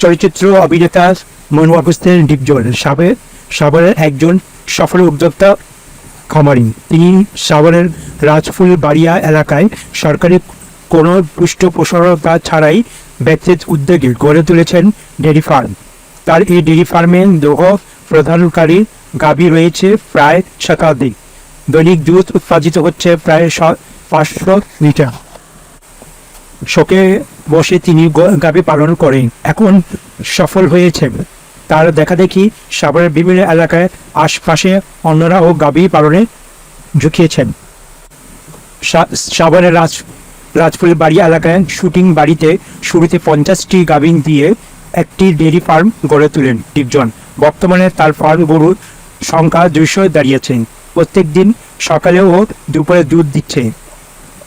চলচ্চিত্র অভিনেতা মনোয়ার হোসেন ডিপজল সাবেক সাভারের একজন সফল উদ্যোক্তা খামারি তিনি সাভারের রাজফুল বাড়িয়া এলাকায় সরকারি কোনো পৃষ্ঠপোষকতা ছাড়াই ব্যক্তির উদ্যোগে গড়ে তুলেছেন ডেয়ারি ফার্ম। তার এই ডেয়ারি ফার্মে দোহ প্রধানকারী গাভী রয়েছে প্রায় শতাধিক। দৈনিক দুধ উৎপাদিত হচ্ছে প্রায় পাঁচশো লিটার। শোকে বসে তিনি গ- গাভী পালন করেন। এখন সফল হয়েছেন তার দেখা দেখি সাভারের বিভিন্ন এলাকায় আশপাশে অন্যরা ও গাভী পালনে ঝুঁকিয়েছেন। সাভারের রাজ রাজপুরের বাড়ি এলাকায় শুটিং বাড়িতে শুরুতে পঞ্চাশটি গাভিন দিয়ে একটি ডেয়ারি ফার্ম গড়ে তোলেন ডিপজন। বর্তমানে তার ফার্ম গরুর সংখ্যা দুইশো দাঁড়িয়েছেন প্রত্যেক দিন সকালে ও দুপুরে দুধ দিচ্ছে।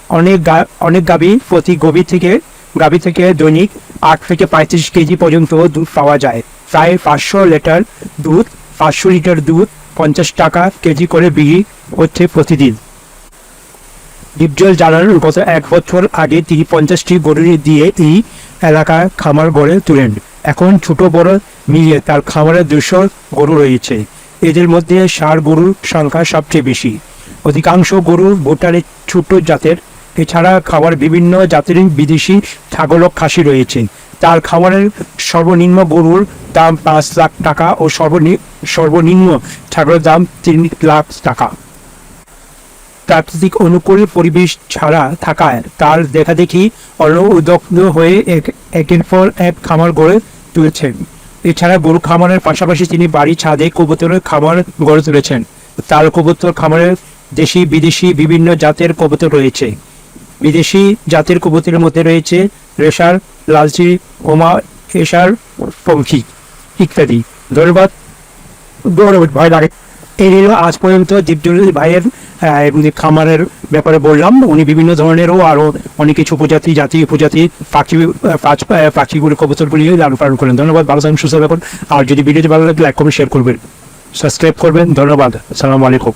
অনেক অনেক গাভী প্রতি গভীর থেকে গাভী থেকে দৈনিক আট থেকে পঁয়ত্রিশ কেজি পর্যন্ত দুধ পাওয়া যায়। প্রায় পাঁচশো লিটার দুধ, পাঁচশো লিটার দুধ, পঞ্চাশ টাকা কেজি করে বিক্রি হচ্ছে প্রতিদিন। ডিপজল জানান গত এক বছর আগে তিনি পঞ্চাশটি গরু দিয়ে এই এলাকায় খামার গড়ে তোলেন। এখন ছোট বড় মিলিয়ে তার খামারে দুশো গরু রয়েছে। এদের মধ্যে ষাঁড় গরুর সংখ্যা সবচেয়ে বেশি। অধিকাংশ গরু ভুটানের ছোট জাতের এছাড়া খাবার বিভিন্ন জাতের বিদেশি ছাগল ও খাসি রয়েছে। তার খাবারের সর্বনিম্ন গরুর দাম পাঁচ লাখ টাকা ও সর্বনি, সর্বনিম্ন ছাগলের দাম তিন লাখ টাকা। প্রাকৃতিক অনুকূল পরিবেশ ছাড়া থাকায় তার দেখা দেখি অন্য উদ্যোগ্ন হয়ে এক- একের পর এক খামার গড়ে তুলেছেন। এছাড়া গরু খামারের পাশাপাশি তিনি বাড়ি, ছাদে কবুতরের খামার গড়ে তুলেছেন। তার কবুতর খামারের দেশি বিদেশি বিভিন্ন জাতের কবুতর রয়েছে। বিদেশি জাতের কবুতরের মধ্যে রয়েছে রেশার, লালচি, ওমা এশার পঙ্খী ইত্যাদি। ধন্যবাদ। গৌরব ভাই লাগে এই আজ পর্যন্ত দীপজল ভাইয়ের খামারের ব্যাপারে বললাম। উনি বিভিন্ন ধরনেরও আরও অনেক কিছু উপজাতি, জাতি, উপজাতি, পাখি পাখিগুলো, কবুতরগুলি লালন পালন করেন। ধন্যবাদ, ভালো থাকুন, সুস্থ থাকুন। আর যদি ভিডিওটি ভালো লাগে লাইক করবেন শেয়ার করবেন। সাবস্ক্রাইব করবেন। ধন্যবাদ। আসসালামু আলাইকুম।